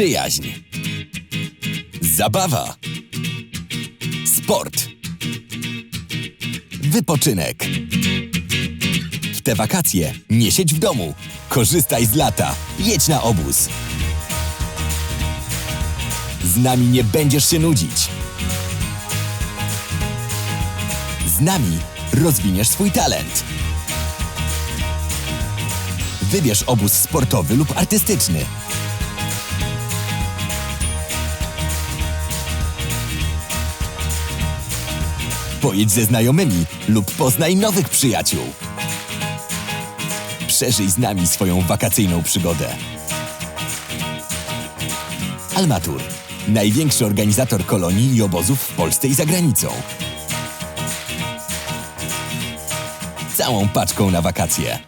Przyjaźń. Zabawa. Sport. Wypoczynek. W te wakacje nie siedź w domu. Korzystaj z lata. Jedź na obóz. Z nami nie będziesz się nudzić. Z nami rozwiniesz swój talent. Wybierz obóz sportowy lub artystyczny. Pojedź ze znajomymi lub poznaj nowych przyjaciół. Przeżyj z nami swoją wakacyjną przygodę. Almatur. Największy organizator kolonii i obozów w Polsce i za granicą. Całą paczką na wakacje.